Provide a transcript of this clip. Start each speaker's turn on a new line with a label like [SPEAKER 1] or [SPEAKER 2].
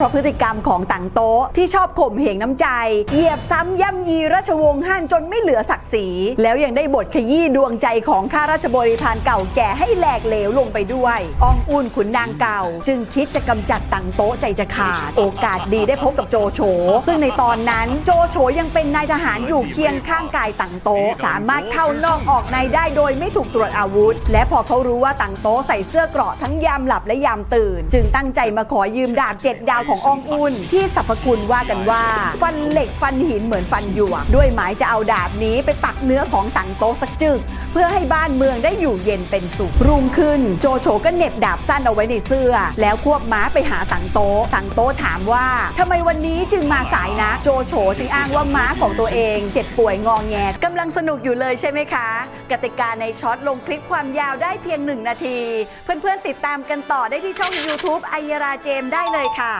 [SPEAKER 1] เพราะพฤติกรรมของต่างโต๊ะที่ชอบข่มเหงน้ำใจ เหยียบซ้ำย่ำยีราชวงศ์ฮั่นจนไม่เหลือศักดิ์ศรีแล้วยังได้บทขยี้ดวงใจของข้าราชบริพารเก่าแก่ให้แหลกเหลวลงไปด้วยอองอุ่นขุนนางเก่า จึงคิดจะกำจัดต่างโต๊ะใจจะขาด โอกาสดีได้พบกับโจโฉซึ่งในตอนนั้นโจโฉยังเป็นนายทหารอยู่เคียงข้างกายต่างโต๊ะสามารถเข้านอกออกในได้โดยไม่ถูกตรวจอาวุธ และพอเขารู้ว่าต่างโต๊ะใส่เสื้อเกราะทั้งยามหลับและยามตื่น จึงตั้งใจมาขอยืมดาบเจ็ดดาวของอองอุ่นที่สรรพคุณว่ากันว่า ฟันเหล็กฟันหินเหมือนฟันหยวกด้วยหมายจะเอาดาบนี้ไปปักเนื้อของต่างโต๊ะสักจึก เพื่อให้บ้านเมืองได้อยู่เย็นเป็นสุขรุ่งขึ้น โจโฉก็เหน็บดาบสั้นเอาไว้ในเสื้อ แล้วควบม้าไปหาต่างโต๊ะต่างโต๊ะถามว่าทำไมวันนี้จึงมาสายนะโจโฉจึงอ้างว่าม้าของตัวเอง เจ็บป่วยงองแงกำลังสนุกอยู่เลยใช่ไหมคะ กติกาในช็อตลงคลิปความยาวได้เพียงหนึ่งนาที เพื่อนๆติดตามกันต่อได้ที่ช่อง YouTube ไอยราเจมได้เลยค่ะ